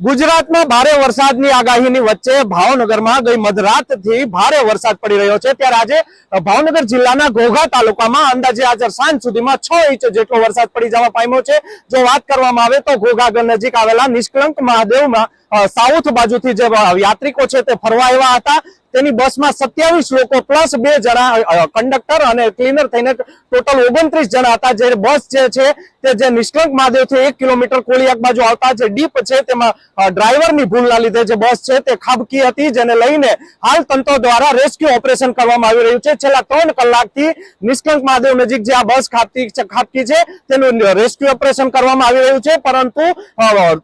ગુજરાતમાં ભારે વરસાદની આગાહીની વચ્ચે ભાવનગરમાં ગઈ મધરાતથી ભારે વરસાદ પડી રહ્યો છે. ત્યારે આજે ભાવનગર જિલ્લાના ઘોઘા તાલુકામાં અંદાજે આજે સાંજ સુધીમાં છ ઇંચ જેટલો વરસાદ પડી જવા પામ્યો છે. જો વાત કરવામાં આવે તો ઘોઘાગર નજીક આવેલા નિષ્કલંક મહાદેવમાં સાઉથ બાજુથી જે યાત્રિકો છે તે ફરવા આવ્યા હતા. તેની બસમાં સત્યાવીસ લોકો પ્લસ બે જણા કંડક્ટર અને ક્લીનર થઈને ટોટલ ઓગણત્રીસ જણા હતા. જે બસ જે છે તે જે નિષ્કલંક મહાદેવથી એક કિલોમીટર કોળિયાક બાજુ આવતા જે ડીપ છે તેમાં ડ્રાઈવરની ભૂલના લીધે જે બસ છે તે ખાબકી હતી, જેને લઈને હાલ તંત્ર દ્વારા રેસ્ક્યુ ઓપરેશન કરવામાં આવી રહ્યું છે. છેલ્લા ત્રણ કલાકથી નિષ્કલંક મહાદેવ નજીક જે આ બસ ખાબકી છે ખાબકી છે, તેનું રેસ્ક્યુ ઓપરેશન કરવામાં આવી રહ્યું છે. પરંતુ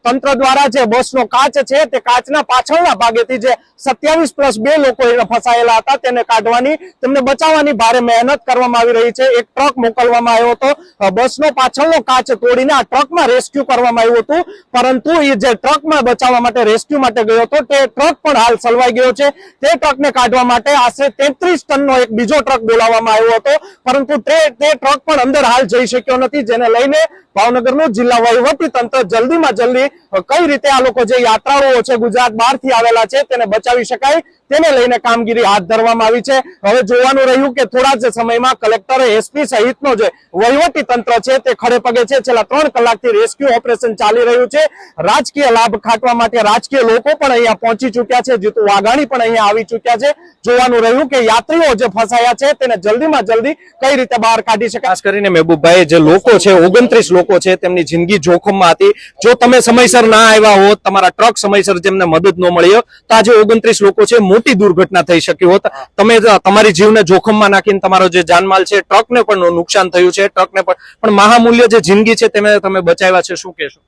તંત્ર દ્વારા જે બસનો કાચ છે તે કાચના પાછળના ભાગેથી જે સત્યાવીસ પ્લસ બે લોકો ફસાયેલા હતા તેને કાઢવાની, તેમને બચાવવાની ભારે મહેનત કરવામાં આવી રહી છે. એક ટ્રક મોકલવામાં આવ્યો હતો. બસનો પાછળનો કાચ તોડીને આ ટ્રકમાં રેસ્ક્યુ કરવામાં આવ્યું હતું. પરંતુ એ જે ટ્રકમાં બચાવવા માટે રેસ્ક્યુ માટે ગયો હતો, તે ટ્રક પણ હાલ સલવાઈ ગયો છે. તે ટ્રકને કાઢવા માટે આશરે તેત્રીસ ટનનો એક બીજો ટ્રક બોલાવવામાં આવ્યો હતો. પરંતુ તે ટ્રક પણ અંદર હાલ જઈ શક્યો નથી, જેને લઈને ભાવનગરનું જિલ્લા વહીવટી તંત્ર જલ્દીમાં જલ્દી કઈ રીતે આ લોકો જે યાત્રાળુઓ છે ગુજરાત બહારથી આવેલા છે તેને બચાવી શકાય તેને લઈને કામગીરી હાથ ધરવામાં આવી છે. હવે જોવાનું રહ્યું કે થોડા જ સમયમાં કલેક્ટરે એસપી સહિતનો જે વહીવટી તંત્ર છે તે ખડે પગે છેલ્લા ત્રણ કલાકથી રેસ્ક્યુ ઓપરેશન ચાલી રહ્યું છે. રાજકીય લાભ ખાટવા માટે રાજકીય લોકો પણ અહીંયા પહોંચી ચુક્યા છે. જીતુ વાઘાણી પણ અહીંયા આવી ચુક્યા છે. જોવાનું રહ્યું કે યાત્રીઓ જે ફસાયા છે તેને જલ્દીમાં જલ્દી કઈ રીતે બહાર કાઢી શકાય? ખાસ કરીને મહેબૂબભાઈ જે લોકો છે, ઓગણત્રીસ લોકો છે તેમની જિંદગી જોખમમાં હતી. જો તમે સમયસર ના આવ્યા હોત તમારા ટ્રક સમયસર જેમને મદદ ન મળી હોત તો આજે ઓગણત્રીસ લોકો છે મોટી દુર્ઘટના થઈ શકી હોત. તમે તમારી જીવને જોખમમાં નાખીને તમારો જે જાનમાલ છે ટ્રકને પણ નુકસાન થયું છે ટ્રકને પણ. પણ મહામૂલ્ય જે જિંદગી છે તેને તમે બચાવ્યા છે શું કહેશો?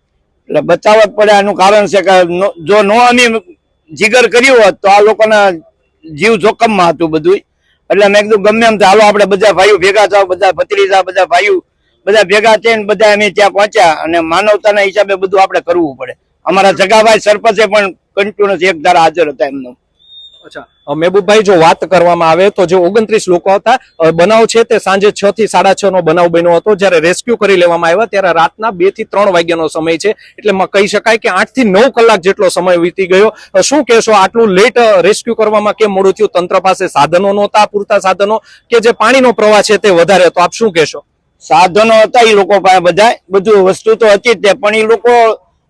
એટલે બચાવવા જ પડે આનું કારણ છે કે જો નો અમે જીગર કર્યું હોત તો આ લોકોના જીવ જોખમમાં હતું બધું એટલે મેં કીધું ગમે એમ ચાલો આપણે બધા ભાઈઓ ભેગા થાવ બધા ભત્રીજા બધા ભાઈઓ બધા ભેગા થઈને બધા અમે ત્યાં પહોંચ્યા અને માનવતાના હિસાબે બધું આપણે કરવું પડે. અમારા જગાભાઈ સરપંચે પણ કન્ટિન્યુઅસ એક ધારા હાજર હતા એમનો. અચ્છા. મહેબૂબભાઈ જો વાત કરવામાં આવે તો જે ઓગણત્રીસ લોકો હતા બનાવ છે તે સાંજે છ થી સાડા છ નો બનાવ બન્યો હતો. જ્યારે રેસ્ક્યુ કરી લેવામાં આવ્યા ત્યારે રાતના બેથી ત્રણ વાગ્યાનો સમય છે. એટલે મ- કહી શકાય કે આઠથી નવ કલાક જેટલો સમય વીતી ગયો. શું કહેશો આટલું લેટ રેસ્ક્યુ કરવામાં કેમ મોડું થયું? તંત્ર પાસે સાધનો નહોતા પૂરતા સાધનો? કે જે પાણીનો પ્રવાહ છે તે વધારે હતો? આપ શું કહેશો? સાધનો હતા એ લોકો પાસે બધા બધું વસ્તુ તો હતી જ તે પણ એ લોકો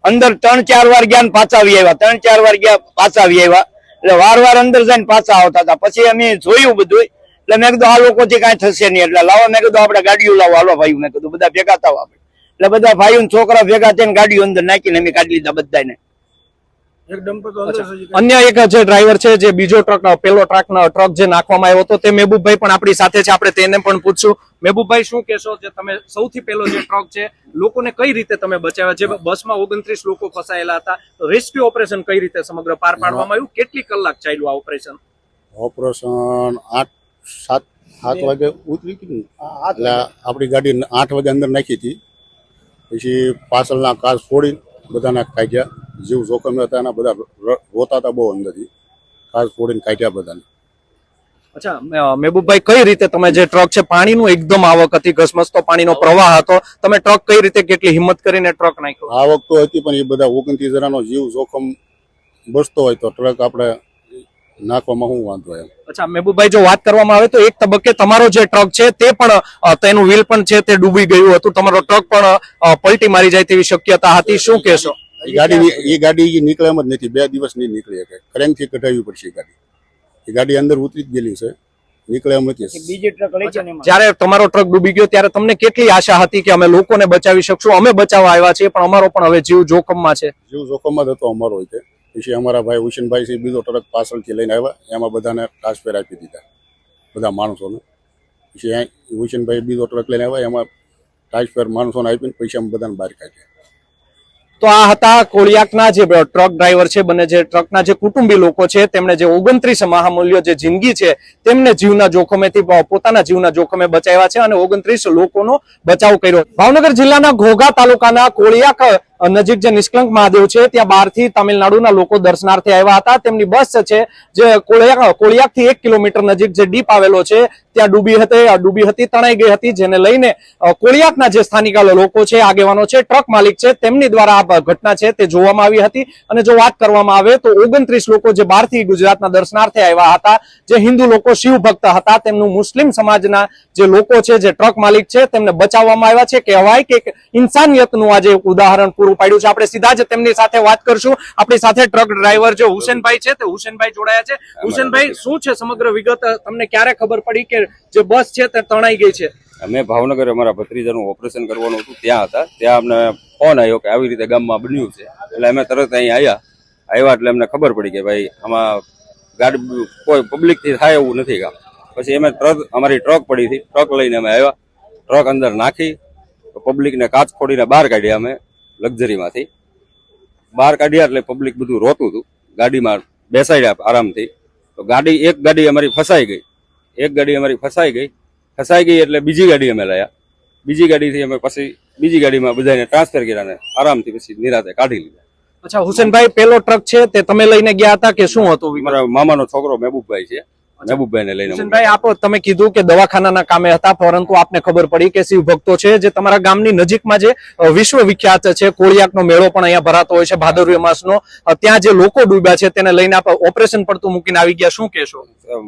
અંદર ત્રણ ચાર વાર ગયા ને પાછા આવી આવ્યા. ત્રણ ચાર વાર ગયા પાછા આવી આવ્યા. એટલે વાર વાર અંદર જઈને પાછા આવતા હતા. પછી અમે જોયું બધું એટલે મેં કીધું આ લોકો જે કાંઈ થશે નહીં. એટલે લાવો મેં કીધું આપણે ગાડીઓ લાવો. હાલો ભાઈ મેં કીધું બધા ભેગા થાવ આપણે. એટલે બધા ભાઈઓ ને છોકરા ભેગા થઈને ગાડીઓ અંદર નાખીને અમે કાઢી લીધા બધાને અન્ય એક જે ડ્રાઈવર છે જે બીજો ટ્રક પેલો ટ્રક ટ્રક જે નાખવામાં આવ્યો હતો તે મેહબૂબભાઈ પણ આપણી સાથે છે. આપણે તેને પણ પૂછશું. મહેબૂબભાઈ શું કહેશો જે તમે સૌથી પહેલો જે ટ્રક છે લોકોને કઈ રીતે તમે બચાવ્યા? જે બસમાં ઓગણત્રીસ લોકો ફસાયેલા હતા રેસ્ક્યુ ઓપરેશન કઈ રીતે સમગ્ર પાર પાડવામાં આવ્યું? કેટલી કલાક ચાલ્યું આ ઓપરેશન ઓપરેશન આઠ સાત સાત વાગે ઉતરી હતી એટલે આપણી ગાડી આઠ વાગે અંદર નાખી હતી. પછી પાછળના કાર છોડી બધાને કાઢ્યા. જીવ જોખમ હતા એના બધા રોતા હતા બહુ અંદરથી. કાર ફોડીને કાઢ્યા બધાને. અચ્છા મહેબૂબભાઈ કઈ રીતે તમે જે ટ્રક છે પાણીનું એકદમ આવક હતી ઘસમસતો પાણીનો પ્રવાહ હતો. તમે ટ્રક કઈ રીતે કેટલી હિંમત કરીને ટ્રક નાખ્યો? આવક તો હતી પણ એ બધા ઓગણત્રીસ જણાનો જીવ જોખમ બસતો હોય તો ટ્રક આપણે નાખવામાં શું વાંધો એમ. અચ્છા મહેબૂબભાઈ જો વાત કરવામાં આવે તો એક તબક્કે તમારો જે ટ્રક છે તે પણ તેનું વ્હીલ પણ છે તે ડૂબી ગયું હતું. તમારો ટ્રક પણ પલટી મારી જાય તેવી શક્યતા હતી. શું કહેશો? એ ગાડી એ ગાડી ઈ નીકળે એમ જ નથી. બે દિવસ નહીં નીકળી શકે. ક્રેન્કથી કઢાવવી પડશે ગાડી. એ ગાડી અંદર ઉતરી જ ગયેલી છે. નીકળે એમ નથી બીજી ટ્રક લઈ છે જ્યારે તમારો ટ્રક ડૂબી ગયો ત્યારે તમને કેટલી આશા હતી કે અમે લોકોને બચાવી શકશું? અમે બચાવવા આવ્યા છીએ પણ અમારો પણ હવે જીવ જોખમમાં છે. જીવ જોખમમાં જ હતો અમારો હોય તે. પછી અમારા ભાઈ હુસેનભાઈ છે બીજો ટ્રક પાછળથી લઈને આવ્યા. એમાં બધાને ટ્રાન્સફર આપી દીધા. બધા માણસોને. પછી અહીં હુસેનભાઈ બીજો ટ્રક લઈને આવ્યા. એમાં ટ્રાન્સફર માણસોને આપીને પૈસા અમે બધાને બહાર કાઢ્યા. તો આ હતા કોળિયાકના જે ટ્રક ડ્રાઈવર છે, બંને જે ટ્રકના જે કુટુંબી લોકો છે, તેમણે જે ઓગણત્રીસ મહામૂલ્યો જે જિંદગી છે, તેમને જીવના જોખમેથી પોતાના જીવના જોખમે બચાવ્યા છે અને ઓગણત્રીસ લોકોનો બચાવ કર્યો. ભાવનગર જિલ્લાના ઘોઘા તાલુકાના કોળિયાક નજીક જે નિષ્કલંક મહાદેવ છે, ત્યાં બહારથી તમિલનાડુના લોકો દર્શનાર્થે આવ્યા હતા. તેમની બસ છે, જે કોળિયા, કોળિયાકથી એક કિલોમીટર નજીક જે ડીપ આવેલો છે, ત્યાં ડૂબી હતી ડૂબી હતી, તણાઈ ગઈ હતી, જેને લઈને કોળિયાકના જે સ્થાનિક લોકો છે, આગેવાનો છે, ટ્રક માલિક છે, તેમની દ્વારા આ ઘટના છે તે જોવામાં આવી હતી. અને જો વાત કરવામાં આવે તો ઓગણત્રીસ લોકો જે બહારથી ગુજરાતના દર્શનાર્થે આવ્યા હતા, જે હિન્દુ લોકો શિવ ભક્ત હતા, તેમનું મુસ્લિમ સમાજના જે લોકો છે, જે ટ્રક માલિક છે, તેમને બચાવવામાં આવ્યા છે. કહેવાય કે ઇન્સાનિયતનું આજે ઉદાહરણ પૂરું પાડ્યું છે. આપણે સીધા જ તેમની સાથે વાત કરશું. આપણી સાથે ટ્રક ડ્રાઈવર જે હુસેનભાઈ છે તે હુસેનભાઈ જોડાયા છે. હુસેનભાઈ શું છે સમગ્ર વિગત? તમને ક્યારે ખબર પડી કે જે બસ છે તે તણાઈ ગઈ છે? અમે ભાવનગર અમારા ભત્રીજાનું ઓપરેશન કરવાનું હતું ત્યાં હતા. ત્યાં અમને ફોન આવ્યો કે આવી રીતે ગામમાં બન્યું છે. એટલે અમે તરત અહીં આવ્યા આવ્યા એટલે અમને ખબર પડી કે ભાઈ આમાં ગાડી કોઈ પબ્લિકથી થાય એવું નથી કામ પછી અમે ટ્રક અમારી ટ્રક પડી હતી. ટ્રક લઈને અમે આવ્યા. ટ્રક અંદર નાખી. પબ્લિકને કાચ ફોડીને બહાર કાઢ્યા અમે. લક્ઝરીમાંથી. બહાર કાઢ્યા એટલે પબ્લિક બધું રોતું હતું. ગાડીમાં બેસાડ્યા આરામથી. તો ગાડી એક ગાડી અમારી ફસાઈ ગઈ. એક ગાડી અમારી ફસાઈ ગઈ. ફસાઈ ગઈ એટલે બીજી ગાડી અમે લાયા. બીજી ગાડીથી અમે પછી બીજી ગાડીમાં બધાને ટ્રાન્સફર કર્યા ને આરામથી પછી નિરાતે કાઢી લીધા. અચ્છા હુસેનભાઈ પેલો ટ્રક છે તે તમે લઈને ગયા હતા કે શું હતું? મારા મામાનો છોકરો મહેબૂબભાઈ છે. મહેબૂબભાઈને લઈને આપ તમે કીધું કે દવાખાનાના કામે હતા પરંતુ આપને ખબર પડી કે શિવ ભક્તો છે જે તમારા ગામની નજીકમાં જે વિશ્વ વિખ્યાત છે કોળિયાકનો મેળો પણ અહીંયા ભરાતો હોય છે ભાદરવી માસનો ત્યાં જે લોકો ડૂબ્યા છે તેને લઈને આપ ઓપરેશન પડતું મૂકીને આવી ગયા શું કહેશો?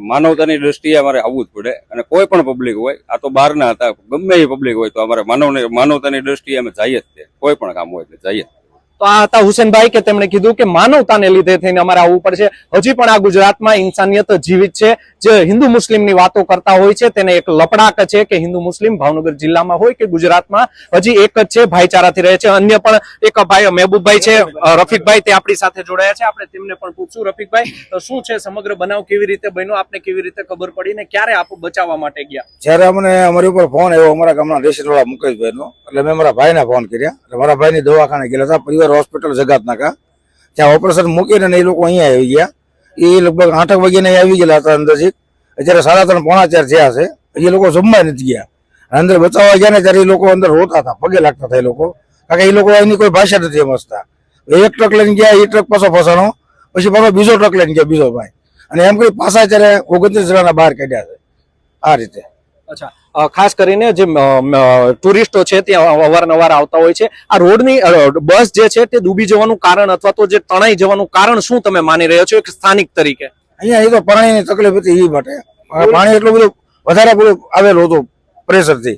માનવતાની દ્રષ્ટિએ અમારે આવવું જ પડે. અને કોઈ પણ પબ્લિક હોય આ તો બહારના હતા ગમે એ પબ્લિક હોય તો અમારે માનવ માનવતાની દ્રષ્ટિએ અમે જઈએ જ તે. કોઈ પણ કામ હોય એટલે જઈએ. તો આ હતા હુસેનભાઈ કે તેમણે કીધું કે માનવતાને લીધે થઈને અમારે આવવું પડશે. હજી પણ આ ગુજરાતમાં ઇન્સાનિયત જીવિત છે. જે હિન્દુ મુસ્લિમની વાતો કરતા હોય છે, તેને એક લપડાક છે કે હિન્દુ મુસ્લિમ ભાવનગર જિલ્લામાં હોય કે ગુજરાતમાં, હજી એક જ છે, ભાઈચારાથી રહે છે. અન્ય પણ એક ભાઈ, મહેબૂબભાઈ છે રફીકભાઈ તે આપણી સાથે જોડાયા છે. આપણે તેમને પણ પૂછશું, રફીકભાઈ શું છે સમગ્ર બનાવ? કેવી રીતે બન્યો? આપને કેવી રીતે ખબર પડી ને ક્યારે આપ બચાવવા માટે ગયા? જયારે અમને અમારી ઉપર ફોન આવ્યો, અમારા ગામના દેશવાળા મુકેશભાઈ નો એટલે મેં મારા ભાઈને ફોન કર્યા. મારા ભાઈની દવાખાને ગયેલા હતા, પરિવાર હોસ્પિટલ જગાત નાકા ત્યાં ઓપરેશન મૂકીને એ લોકો અહીંયા આવી ગયા. એ લગભગ આઠક વાગ્યાને આવી ગયેલા હતા અંદરથી. અત્યારે સાડા ત્રણ, પોણા ચાર થયા છે. એ લોકો જમવા નથી ગયા. અંદર બચાવવા ગયા ને ત્યારે એ લોકો અંદર રોતા હતા. પગે લાગતા હતા એ લોકો. કારણ કે એ લોકો એની કોઈ ભાષા નથી સમજતા એક ટ્રક લઈને ગયા, એ ટ્રક પાછો ફસાણો. પછી પાછો બીજો ટ્રક લઈને ગયા, બીજો ભાઈ. અને એમ કરી પાછા અત્યારે ઓગણત્રીસ જણાના બહાર કાઢ્યા છે. આ રીતે. અચ્છા. ખાસ કરીને જે ટુરિસ્ટો છે તે અવારનવાર આવતા હોય છે. આ રોડની બસ જે છે તે ડૂબી જવાનું કારણ અથવા તો જે તણાઈ જવાનું કારણ શું તમે માની રહ્યા છો એક સ્થાનિક તરીકે? અહીંયા એ તો પાણીની તકલીફ હતી એ માટે. પાણી એટલું બધું વધારે બધું આવેલું હતું પ્રેશરથી.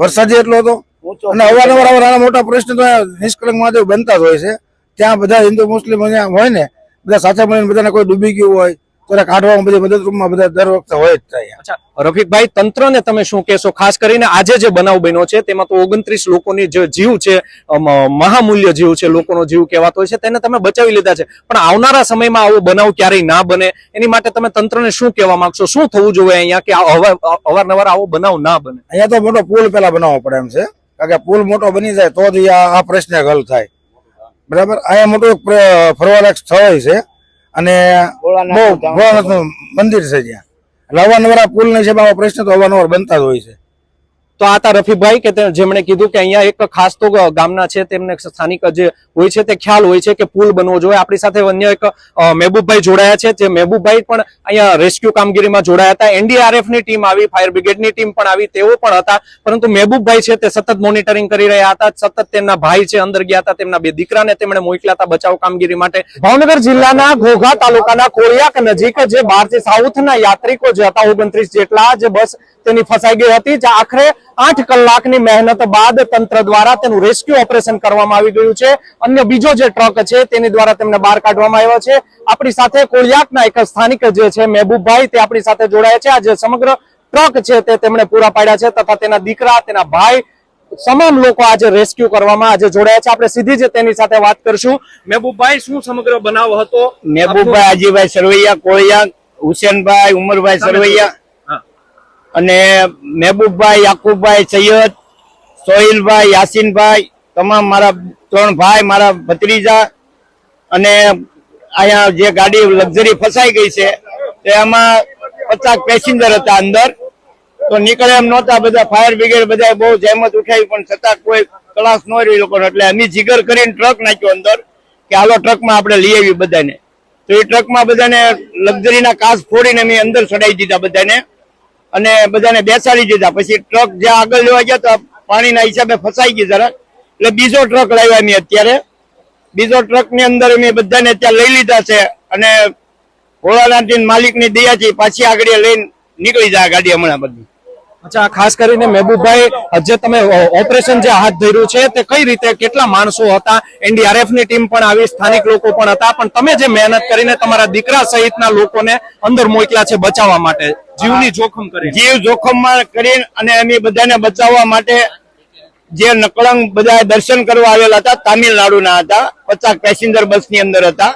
વરસાદ એટલો હતો. અને અવારનવાર આવા નાના મોટા પ્રશ્ન તો નિષ્કલંક મહાદેવ બનતા જ હોય છે. ત્યાં બધા હિન્દુ મુસ્લિમ અહીંયા હોય ને બધા સાથે મળીને બધાને કોઈ ડૂબી ગયું હોય એને કાઢવામાં બધી મદદરૂપમાં બધા દર વખતે હોય જ થાય. અચ્છા. રફીકભાઈ તંત્રને તમે શું કહેશો? ખાસ કરીને આજે જે બનાવ બન્યો છે તેમાં તો ઓગણત્રીસ લોકોની જે જીવ છે મહામૂલ્ય જીવ છે લોકોનો જીવ કહેવાતો હોય છે તેને તમે બચાવી લીધા છે. પણ આવનારા સમયમાં આવો બનાવ ક્યારેય ના બને. એની માટે તમે તંત્રને શું કહેવા માંગશો? શું થવું જોઈએ અહીંયા કે અવારનવાર આવો બનાવ ના બને? અહીંયા તો મોટો પુલ પેલા બનાવવો પડે એમ છે. કારણ કે પુલ મોટો બની જાય તો જ આ આ પ્રશ્ન હલ થાય. બરાબર? અહીંયા મોટું ફરવાલાયક સ્થળ છે. અને બહુ ભોળાનાથનું મંદિર છે જ્યાં એટલે અવારનવાર આ પુલ છે આવા પ્રશ્ન તો અવારનવાર બનતા જ હોય છે. તો આ હતા રફીભાઈ કે જેમણે કીધું કે અહીંયા એક ખાસ તો ગામના છે, તેમને સ્થાનિક જે હોય છે તે ખ્યાલ હોય છે કે પુલ બનવો જોઈએ. આપણી સાથે અન્ય એક મહેબૂબભાઈ જોડાયા છે, જે મહેબૂબભાઈ પણ અહીંયા રેસ્ક્યુ કામગીરીમાં જોડાયા હતા. એનડીઆરએફની ટીમ આવી, ફાયર બ્રિગેડની ટીમ પણ આવી, તેઓ પણ હતા. પરંતુ મહેબૂબભાઈ છે તે સતત મોનિટરિંગ કરી રહ્યા હતા. સતત તેમના ભાઈ છે અંદર ગયા હતા, તેમના બે દીકરાને તેમણે મોકલ્યા હતા બચાવ કામગીરી માટે. ભાવનગર જિલ્લાના ઘોઘા તાલુકાના કોળિયાક નજીક જે બહારથી સાઉથના યાત્રિકો જે હતા, ઓગણત્રીસ જેટલા જે બસ તેની ફસાઈ ગઈ હતી. જે આખરે આઠ કલાકની મહેનત બાદ તંત્ર દ્વારા તેનું રેસ્ક્યુ ઓપરેશન કરવામાં આવી ગયું છે. અન્ય બીજો જે ટ્રક છે તેની દ્વારા તેમને બહાર કાઢવામાં આવ્યો છે. આપણી સાથે કોળિયાકના એક સ્થાનિક જે છે મહેબૂબભાઈ તે આપણી સાથે જોડાયા છે. આ જે સમગ્ર ટ્રક છે તે તેમણે પૂરા પાડ્યા છે તથા તેના દીકરા તેના ભાઈ તમામ લોકો આજે રેસ્ક્યુ કરવામાં આજે જોડાયા છે. આપણે સીધી જ તેની સાથે વાત કરશું. મહેબૂબભાઈ શું સમગ્ર બનાવ હતો? મહેબૂબભાઈ આજીભાઈ સરવૈયા કોળિયા હુસેનભાઈ ઉમરભાઈ સરવૈયા. અને મહેબૂબભાઈ, યાકુબભાઈ, સૈયદ, સોહિલભાઈ, યાસીનભાઈ, તમામ મારા ત્રણ ભાઈ, મારા ભત્રીજા અને અહીંયા જે ગાડી લક્ઝરી ફસાઈ ગઈ છે એમાં પચાસ પેસેન્જર હતા અંદર. તો નીકળે એમ નહોતા, બધા ફાયર બ્રિગેડ બધા બહુ જહેમત ઉઠાવી, પણ છતાં કોઈ ક્લાસ ન રહ્યો લોકોનો. એટલે અમે જીગર કરીને ટ્રક નાખ્યો અંદર, કે હાલો, ટ્રકમાં આપણે લઈ આવી બધાને. તો એ ટ્રકમાં બધાને લક્ઝરીના કાચ ફોડીને અમે અંદર ચડાવી દીધા બધાને. અને બધાને બેસાડી દીધા. પછી ટ્રક જ્યાં આગળ લેવા ગયા તો પાણીના હિસાબે ફસાઈ ગઈ જરા એટલે બીજો ટ્રક લાવ્યા અમે અત્યારે. બીજો ટ્રકની અંદર અમે બધાને ત્યાં લઈ લીધા છે અને ભોળાનાથ માલિકની દયાથી પાછી આગળ લઈને નીકળી જાય ગાડી હમણાં બધી. અચ્છા ખાસ કરીને મહેબૂબભાઈ જે તમે ઓપરેશન જે હાથ ધર્યું છે, તે કઈ રીતે કેટલા માણસો હતા? એનડીઆરએફની ટીમ પણ આવી, સ્થાનિક લોકો પણ હતા, પણ તમે જે મહેનત કરીને તમારા દીકરા સહિતના લોકોને અંદર મોકલ્યા છે બચાવવા માટે, જીવની જોખમ કરી જીવ જોખમમાં કરીને અને અમે બધાને બચાવવા માટે જે નકળંગ બધા દર્શન કરવા આવેલા હતા, તામિલનાડુના હતા, પચાસ પેસેન્જર બસની અંદર હતા.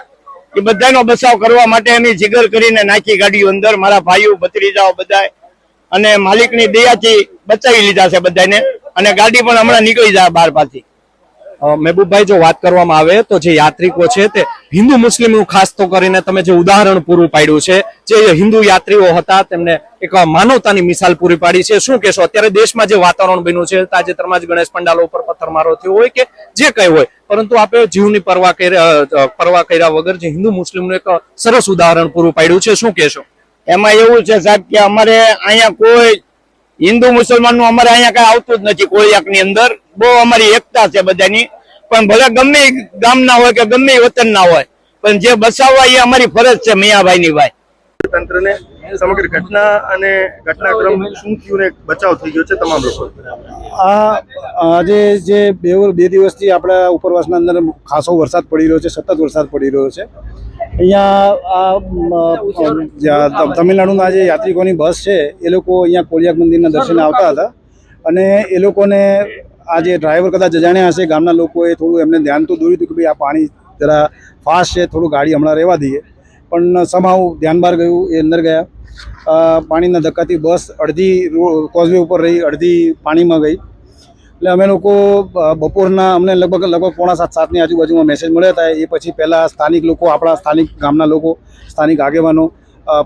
એ બધાનો બચાવ કરવા માટે અમે જીગર કરીને નાખી ગાડીઓ અંદર, મારા ભાઈઓ, ભત્રીજાઓ બધા અને માલિકની દયાથી બચાવી લીધા છે બધાને અને ગાડી પણ હમણાં નીકળી જાય બાર પાછી. મહેબૂબભાઈ, જો વાત કરવામાં આવે તો જે યાત્રિકો છે તે હિન્દુ મુસ્લિમનું ખાસ તો કરીને તમે જે ઉદાહરણ પૂરું પાડ્યું છે, જે હિન્દુ યાત્રીઓ હતા, તેમને એક માનવતાની મિસાલ પૂરી પાડી છે. શું કહેશો? અત્યારે દેશમાં જે વાતાવરણ બન્યું છે, તાજેતરમાં જ ગણેશ પંડાલો ઉપર પથ્થરમારો થયો હોય કે જે કઈ હોય, પરંતુ આપણે જીવની પરવા કર્યા પરવા કર્યા વગર જે હિન્દુ મુસ્લિમનું એક સરસ ઉદાહરણ પૂરું પાડ્યું છે. શું કહેશો? એમાં એવું છે સાહેબ કે અમારે અહીંયા કોઈ હિન્દુ મુસલમાનનું અમારે અહીંયા કઈ આવતું જ નથી કોઈ એક ની અંદર. બહુ અમારી એકતા છે બધાની. પણ ભલે ગમે ગામ ગામના હોય કે ગમે વતન વતનના હોય પણ જે બસાવવા એ અમારી ફરજ છે મિયાભાઈ ની ભાઈ. તંત્રને સમગ્ર ઘટના અને ઘટનાક્રમ શું થયું ને બચાવ થઈ ગયો છે તમામ લોકો? આ આજે જે બે બે દિવસથી આપણા ઉપરવાસના અંદર ખાસો વરસાદ પડી રહ્યો છે સતત વરસાદ પડી રહ્યો છે. અહીંયા તમિલનાડુના જે યાત્રિકોની બસ છે, એ લોકો અહીંયા કોળિયાક મંદિરના દર્શને આવતા હતા. અને એ લોકોને આ જે ડ્રાઈવર કદાચ અજાણ્યા હશે, ગામના લોકોએ થોડું એમને ધ્યાન તો દોર્યું હતું કે ભાઈ આ પાણી જરા ફાસ્ટ છે, થોડું ગાડી હમણાં રહેવા દઈએ. પણ સમાવ ધ્યાન બહાર ગયું, એ અંદર ગયા. પાણીના ધક્કાથી બસ અડધી કોઝવે ઉપર રહી, અડધી પાણીમાં ગઈ. એટલે અમે લોકો બપોરના અમને લગભગ લગભગ પોણા સાત, સાતની આજુબાજુમાં મેસેજ મળ્યા હતા. એ પછી પહેલાં સ્થાનિક લોકો, આપણા સ્થાનિક ગામના લોકો, સ્થાનિક આગેવાનો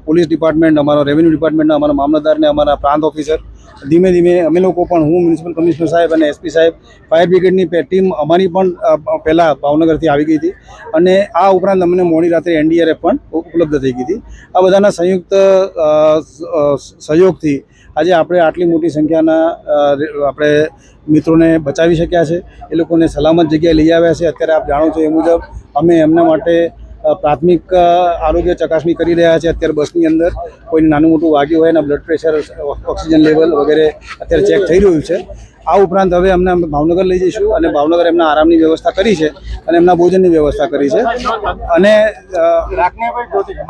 પોલીસ ડિપાર્ટમેન્ટ અમારા રેવન્યુ ડિપાર્ટમેન્ટના અમારા મામલતદારને અમારા પ્રાંત ઓફિસર ધીમે ધીમે અમે લોકો પણ, હું મ્યુનિસિપલ કમિશનર સાહેબ અને એસપી સાહેબ ફાયર બ્રિગેડની ટીમ અમારી પણ પહેલાં ભાવનગરથી આવી ગઈ હતી. અને આ ઉપરાંત અમને મોડી રાત્રે એનડીઆરએફ પણ ઉપલબ્ધ થઈ ગઈ હતી. આ બધાના સંયુક્ત સહયોગથી આજે આપણે આટલી મોટી સંખ્યાના આપણે મિત્રોને બચાવી શક્યા છે. એ લોકોને સલામત જગ્યાએ લઈ આવ્યા છે. અત્યારે આપ જાણો છો એ મુજબ અમે એમના માટે પ્રાથમિક આરોગ્ય ચકાસણી કરી રહ્યા છે અત્યારે બસની અંદર કોઈને નાનું મોટું વાગ્યું હોય એના બ્લડ પ્રેશર ઓક્સિજન લેવલ વગેરે અત્યારે ચેક થઈ રહ્યું છે. આ ઉપરાંત હવે અમને અમે ભાવનગર લઈ જઈશું અને ભાવનગર એમના આરામની વ્યવસ્થા કરી છે અને એમના ભોજનની વ્યવસ્થા કરી છે. અને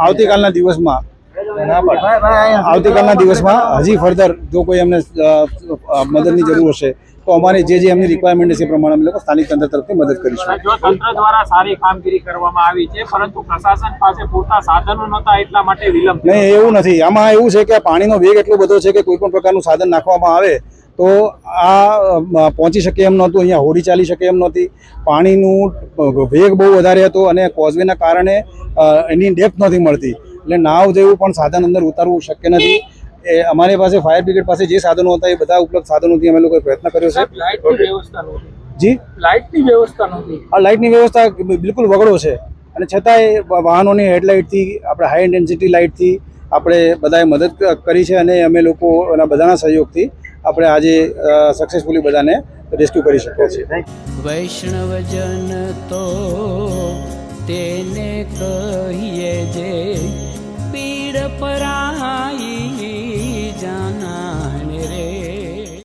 આવતીકાલના દિવસમાં આવતીકાલના દિવસમાં હજી ફર્ધર જો કોઈ એમને અ, અ, મદદની જરૂર હશે તો અમારે જે જે એમની રિક્વાયરમેન્ટ છે એ પ્રમાણે અમે લોકો સ્થાનિક તંત્ર તરફથી મદદ કરીશું. જો તંત્ર દ્વારા સારી કામગીરી કરવામાં આવી છે પરંતુ પ્રશાસન પાસે પૂરતા સાધનો નહોતા એટલા માટે વિલંબ. નહીં એવું નથી. આમાં એવું છે કે પાણીનો વેગ એટલો બધો છે કે કોઈ પણ પ્રકારનું સાધન નાખવામાં આવે તો આ પહોંચી શકે એમ નહોતું અહીંયા હોડી ચાલી શકે એમ નહોતી. પાણીનું વેગ બહુ વધારે હતો અને કોઝવેના કારણે એની ડેપ્થ નથી મળતી. એટલે નાવ જેવું પણ સાધન અંદર ઉતારવું શક્ય નથી. એ અમારી પાસે ફાયર બ્રિગેડ પાસે જે સાધનો હતા એ બધા ઉપલબ્ધ સાધનોથી અમે લોકોએ પ્રયત્ન કર્યો છે. જી? લાઇટની વ્યવસ્થા નથી આ લાઇટની વ્યવસ્થા બિલકુલ વગડો છે. અને છતાંય વાહનોની હેડલાઇટથી આપણે હાઈ ઇન્ટેન્સિટી લાઇટથી આપણે બધાએ મદદ કરી છે અને અમે લોકો એના બધાના સહયોગથી આપણે આજે સક્સેસફુલી બધાને રેસ્ક્યુ કરી શક્યા છીએ. વૈષ્ણવજન તો તેને કહીએ જે पीड़ पराई जाना